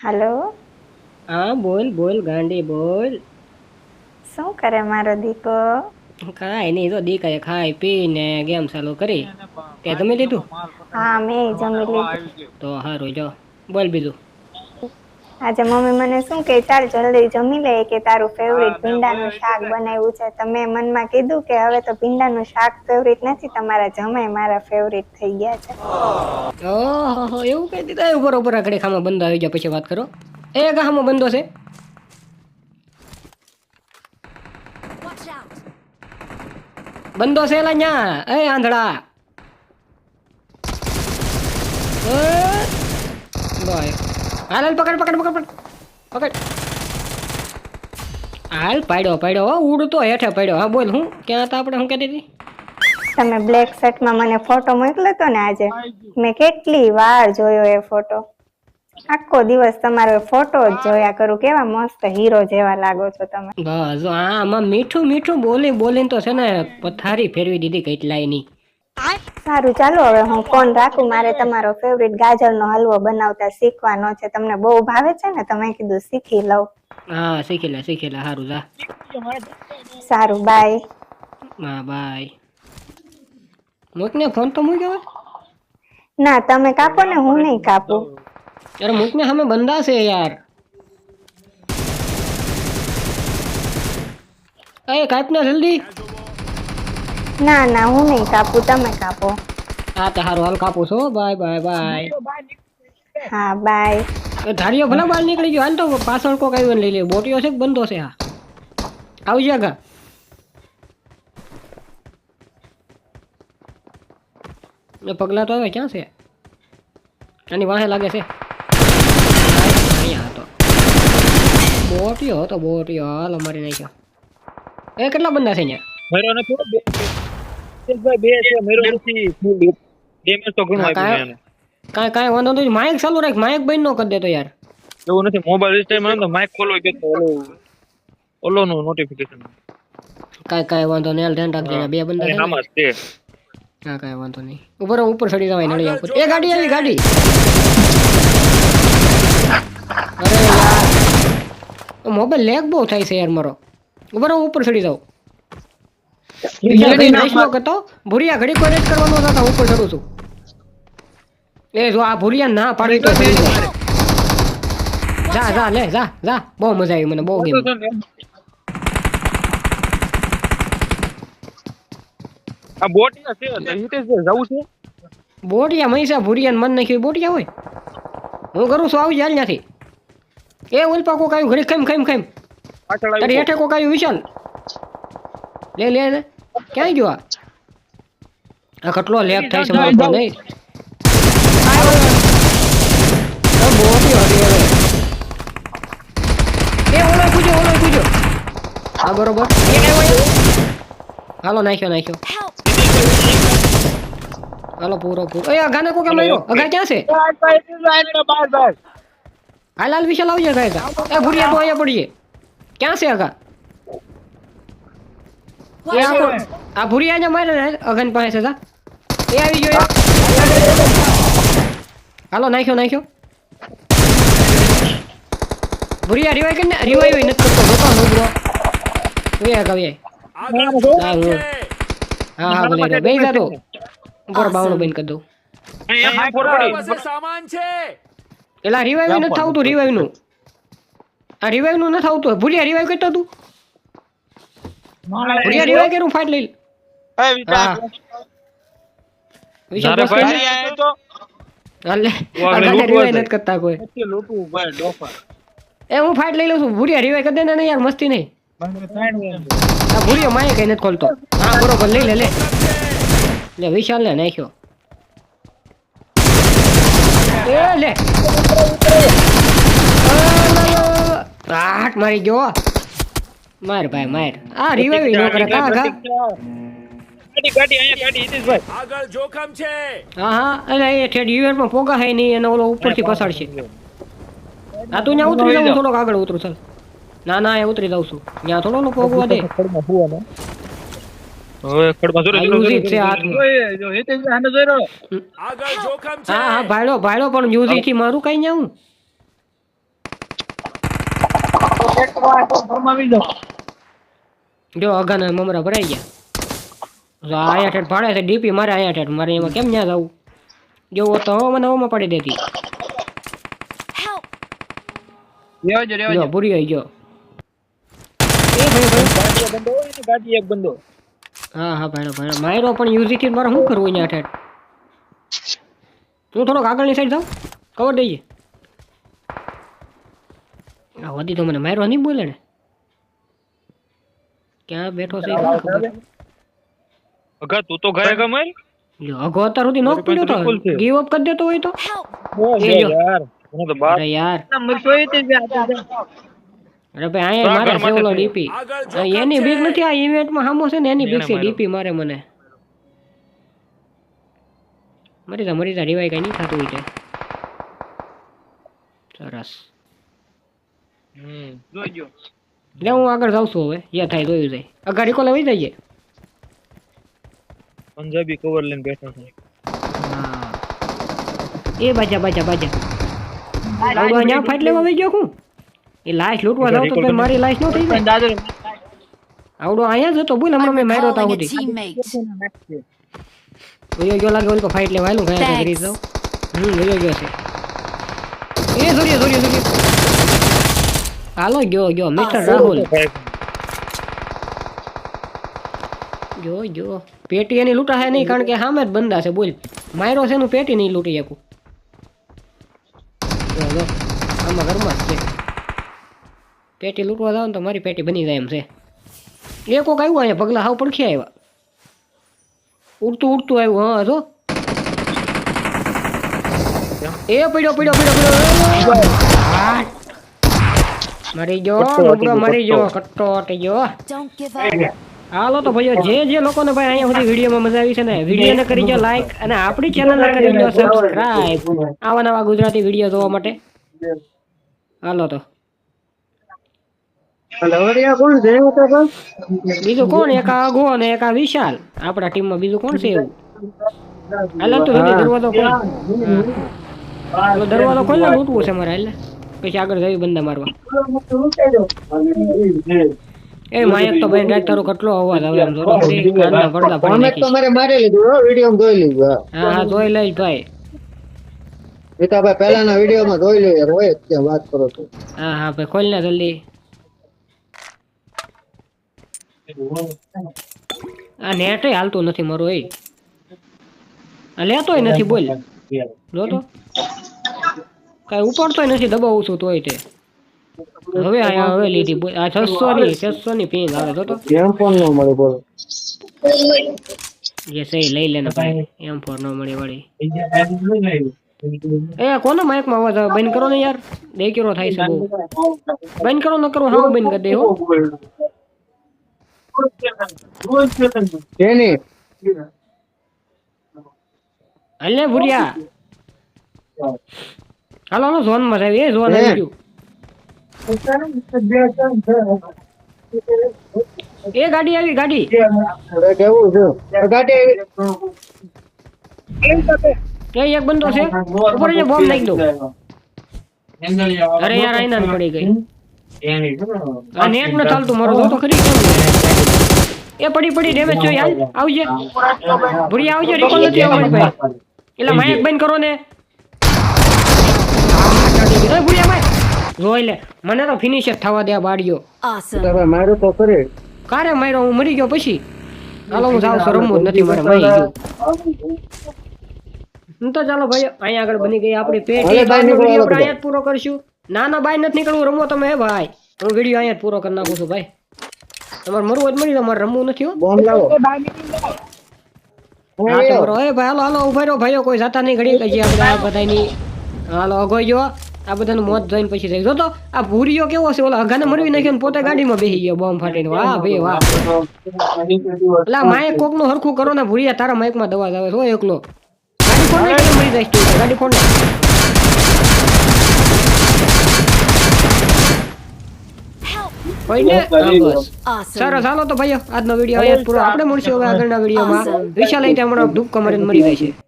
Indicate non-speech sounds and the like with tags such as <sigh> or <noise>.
હાલો. હા બોલ બોલ ગાંડી બોલ. શું કરે મારો દીકો કાંઈ નહીં તો દીકરે ખાઈ પીને ગેમ ચાલુ કરી. તે જમી લીધું? હા મેં જમી લીધું. તો સારું જો. બોલ બીજું. આજે મમ્મી મને શું કે ચાલ જલ્દી જમી લે કે તારું ફેવરિટ ભીંડાનું શાક બનાવ્યું છે. તો મેં મનમાં કીધું કે હવે તો ભીંડાનું શાક ફેવરિટ નથી તમારા જમાય મારા ફેવરિટ થઈ ગયા છે. ઓહો એવું કહી દીધા. ઉપર ઉપર આકડે ખામાં બંધ આવી જાય પછી વાત કરો. એ ગામમાં બંધો છે. બંધો છે એલા ન્યા. એ આંધળા. બોય હાલ હાલ પકડ પકડ પકડ પકડ. પકડ. હાલ પાડ્યો પાડ્યો. હો, ઉડતો હેઠે પડ્યો. હા બોલ હું ક્યાં હતા આપણે હું કહેતી હતી? તમે બ્લેક શર્ટમાં મને ફોટો મોકલ્યો હતો ને આજે. મેં કેટલી વાર જોયો એ ફોટો આખો દિવસ તમારો ફોટો જ જોયા કરું. કેવા મસ્ત હીરો જેવા લાગો છો તમે. બસ આમાં મીઠું મીઠું બોલી બોલીને તો છે ને પથારી ફેરવી દીધી કેટલાયની સારું ચાલો હવે હું ફોન રાખું. મારે તમારો ફેવરિટ ગાજરનો હલવો બનાવતા શીખવાનો છે. તમને બહુ ભાવે છે ને તમે કીધું શીખી લઉં. હા શીખી લે શીખી લે. સારું જા. સારું બાય હા બાય મૂકને ફોન તો મૂકી હવે ના તમે કાપો ને હું નહીં કાપું. અરે મૂકને સામે બંધા છે યાર. એ કાપ ને જલ્દી. ના ના હું નહીં કાપું તમે કાપો. હા તો સારું હાલ કાપું છો. Bye bye bye. હા બાય. ધારીઓ ભલે બહાર નીકળી ગયો. હાલ તો પાછળ કોક આવ્યો લઈ લે. બોટીઓ છે બંધો છે હા આવજો આગા પગલા તો હવે ક્યાં છે? આની વાહે લાગે છે. અહીંયા હતો. બોટીઓ હતો બોટીઓ. હાલ અમારી નાખ્યો. એ કેટલા બંધા છે અહીંયા? ભાઈ બે છે મેરો નથી. ડેમેજ તો ઘણું હા, એને. કાંઈ કાંઈ વાંધો નથી માઈક ચાલુ રાખ માઈક બંધ ન કરી દેતો યાર. એવું નથી મોબાઈલ રિસ્ટાઈમ તો માઈક ખોલો કે ઓલો ઓલો નું નોટિફિકેશન કાંઈ કાંઈ વાંધો નહીં ધ્યાન રાખજે ને બે બંદા છે ને. આમાં હા કાંઈ વાંધો નહીં. ઉપર આવ, ઉપર ચડી જવાય નળી ઉપર. એ ગાડી આવી ગાડી. <laughs> અરે યાર. મોબાઈલ લેગ બહુ થાય છે યાર મારો. ઉપર ઉપર ચડી જાવ ભૂરિયા ઘડી કોઈ કરવાનો હતા ઉપર ચડું છું. એ જો આ ભૂરિયા ના પાડી તો જા જા લે જા જા. બહુ મજા આવી મને બહુ ગેમ. આ બોટિયા છે હિતેશભાઈ જવું છે? બોટિયા મહીસા ભૂરિયા મન નાખ્યું બોટિયા હોય? હું કરું છું આવી જાય ત્યાંથી. એ ઉલ્પા કોક આવ્યું ઘડી ખેમ ખેમ આવી હેઠે કોક આવ્યું વિશાલ? લે લે લે ક્યાં ગયો આ આ કેટલો લેગ થાય છે મારો ફોન નહીં આ બોટિયો હતી હવે એ ઓલો પૂજો ઓલો પૂજો હા બરોબર એક આવ્યો અહીંયા. હાલો નાખ્યો નાખ્યો હાલો પૂરો પૂરો એ અઘાને કોકે માર્યો અઘા ક્યાં છે હાલ હાલ વિશાલ આવજે અઘા અઘા એ ભૂરિયા તો અહીંયા પડીએ ક્યાં છે અઘા એ આ ભૂરી આ ભૂરિયા ને મારે ને અઘન પાસે છે એ આવી ગયો હાલો નાખ્યો નાખ્યો. ભૂરિયા રિવાઈ કરીને રિવાઈ નથી કરતો જોતો નુબરો વે અઘા વે હા હા હા ભલે બે જાતો ઉપર બાવણું બંધ કરી દઉં. સામાન છે. એલા રિવાઈવ નથી આવતું રિવાઈવનું. આ રિવાઈવનું નથી આવતું ભૂલી રિવાઈવ કરતો તું? લઈ એ વિચાર. ભાઈ? આયા તો. નથી કરતા કોઈ. પછી ભાઈ ડોફર. એ હું ફાઇટ લઈ લઉં છું. ભૂરિયા રિવાઈવ કરી દે ને યાર મસ્તી નહીં. ભૂરિયો માએ કઈ નથી ખોલતો. હા બરોબર લઈ લે લે. લે વિશાલ ને નાખ્યો. એ લે. આટ મારી ગયો. માર ભાઈ માર. આ રિવાઈવ નો કરે કા કા ગાડી ગાડી અહીંયા ગાડી હિતેશભાઈ આગળ જોખમ છે. હા હા અરે એ ઠેડ યુએરમાં પોગા હે નહીં અને ઓલો ઉપરથી પસાડશે. આ તું ન્યા ઉતરી જાઉં થોડો આગળ ઉતરું ચાલ. ના ના એ ઉતરી જાઉં છું. ન્યા થોડો નો પોગવા દે. હવે ખડમાં જોરો આ જોરો છે હાથમાં. ઓય, જો હિતેશભાઈ હામે જોઈ રહ્યો આગળ જોખમ છે. હા હા ભાઈડો ભાઈડો પણ મ્યુઝિકથી મારું કઈ જાઉં ફરમાવી દો. જો અગાના મમરા ભરાઈ ગયા. જો આ ઠેઠ ભાડે છે ડીપી મારે અહીંયા ઠેઠ મારે એમાં કેમ ન્યા જવું? જો તો મને ઓમાં પડી દેતી. રેવા જો રેવા જો જો પૂરી આવી ગયો. એ ભાઈ ભાઈ ગાડી એક બંદો હોય ગાડી એક બંદો હા હા ભાઈ ભાઈ માયરો પણ યુઝી થી મારે શું કરવું અહીંયા ઠેઠ? હું થોડોક આગળની સાઈડ જાઉં કવર દઈએ. આ વધી તો મને માયરો નહીં બોલે ને. ક્યાં બેઠો છે અગા તું તો ગયા ગમે જો અગો અત્યાર સુધી નોક પડ્યો તો. ગીવ અપ કરી દેતો હોય તો? યાર હું તો બાર અરે યાર. મર સોઈ તે જ અરે ભાઈ અહીંયા મારે છે. ઓલો ડીપી એની બીક નથી આ ઇવેન્ટમાં હામો છે ને એની બીક છે ડીપી મારે મને. મરી જા મરી જા રિવાઈ કઈ નહીં થતું હોય છે સરસ. હમ જોઈજો લે હું આગળ જાઉં છું હવે. જે થાય જોયું જાય અગાડી કોલ આવી જઈએ પંજાબી કવર લઈને બેઠો છું. એ બાજા બાજા બાજા. ફાઇટ લેવા આવી ગયો હું એ લાશ લૂંટવા જાવ તો મારી લાશ ન થઈ જાય. આવડો અહીંયા જ હતો બોલ હમણાં મેં માર્યો તા સુધી teammate. ગયો લાગે ઓલો ફાઇટ લેવા હાલું ગયા કરી જાવ હમ વયો ગયો છે. એ જોરી જોરી સૂર્ય હાલો ગયો ગયો મિસ્ટર રાહુલ જો જો પેટી એની લૂંટા હે નહીં કારણ કે સામે જ બંદા છે બોલ. માયરો છે એનું પેટી નહીં લૂંટી શકું. જો જો. આમાં ઘરમાં જ છે. પેટી લૂંટવા જાવ ને તો મારી પેટી બની જાય એમ છે. એ કોક આવ્યું અહીંયા પગલા હાવ પડખી આવ્યા. ઉડતું ઉડતું આવ્યું હા જો. એ પડ્યો પડ્યો પડ્યો પડ્યો. મરી ગયો ગયો, મરી ગયો કટ્ટો. હટી ગયો. હાલો તો ભાઈઓ જે જે લોકોને ભાઈ અહીંયા સુધી વિડીયોમાં મજા આવી છે ને વિડીયોને કરી દો લાઈક અને આપણી ચેનલને કરી દો સબસ્ક્રાઇબ આવા નવા ગુજરાતી વીડિયો જોવા માટે. હાલો તો. બીજું કોણ? એક આગો અને એક આ વિશાલ. આપણા ટીમમાં બીજું કોણ છે એવું? હાલ તો દરવાજો દરવાજો ખોલ લૂંટવું છે મારે એટલે પછી આગળ જઈ બંદા મારવા. એ માયક તો ભાઈ તારો કેટલો અવાજ આવે એમ જોરો કાનના પડદા પડી અમે તો મારે મારી લીધું હો માં જોઈ લીધું હા. હા જોઈ લઈ ભાઈ. એ તો ભાઈ પહેલાના વિડીયોમાં જોઈ લ્યો યાર હોય જ વાત કરો તો હા હા ભાઈ ખોલ ને જલ્દી. આ નેટ હાલતું નથી મારું એ. આ લેતોય નથી બોલ. જો તો કઈ ઉપાડતો નથી દબાવું છું તોય તે. હવે આયા હવે લીધી આ છસો ની છસો ની પિંગ આવે જો તો એમ ફોન ન મળે બોલો. એ સહી લઈ લેને ભાઈ એમ ફોન ન મળે વળી. એ કોનો માઇકમાં અવાજ આવે? બંધ કરો ને યાર. દેખીરો થાય છે બહુ. બંધ કરો ન કરો હા બંધ કરી દે હો. એની. અલે ભુરિયા. હાલો હાલો ઝોનમાં જાય એ ઝોન આવી ગયું. એ ગાડી આવી ગાડી. કેવું છે ગાડી એ એક બંદો છે. ઉપર જે બોમ્બ નાખી દો અરે યાર આઈના પડી ગઈ. આ નેટ ન ચાલતું મારો તો ખરી એ પડી પડી ડેમેજ જોઈ યાર આવજે. ભુરિયા આવજે રિકોલ નથી આવવા ભાઈ એટલે માયક બંધ કરો ને એ ભુરિયા ભાઈ જોઈ લે મને તો ફિનિશ જ થવા દે બાળ્યો ભાઈ મારું તો કરે કારે માર્યો હું મરી ગયો પછી? ચાલો હું જાઉં છું રમવું જ નથી મારે મરી ગયું. હું તો ચાલો ભાઈ અહીંયા આગળ બની ગઈ આપણી પેટી આપણે અહીંયા પૂરો કરશું. ના ના બાય નથી નીકળવું રમવો તમે ભાઈ. હું વીડિયો અહીંયા પૂરો કરી નાખું છું ભાઈ. તમારે મરવું જ મરી જાવ, મારે રમવું નથી હો. બોમ્બ લાવો. હા તો એ ભાઈ હાલો હાલો ઊભા રહ્યો ભાઈઓ. કોઈ જાતા નહીં ઘડી કહીએ આપણે આ બધાની. હાલો અગોઈ જો આ બધાનું મોત જોઈને પછી થઈ તો આ ભૂરીઓ કેવો છે? ઓલા અગાને મરવી નાખ્યો ને પોતે ગાડીમાં બેસી ગયો બોમ્બ ફાટીને. વાહ ભાઈ વાહ. એટલે આ કોકનું હરખું કરો ને ભૂરીયા તારા માઇકમાં દવા આવે છો. એકલો. ગાડી ફોન મરી જાય તું ગાડી ફોન સરસ હાલો તો ભાઈઓ આજનો વીડિયો પૂરો. આપણે મળશું હવે આગળના વિડીયોમાં. વિશાલ અહીં હમણાં ધૂપ કમરીને મરી જાય છે.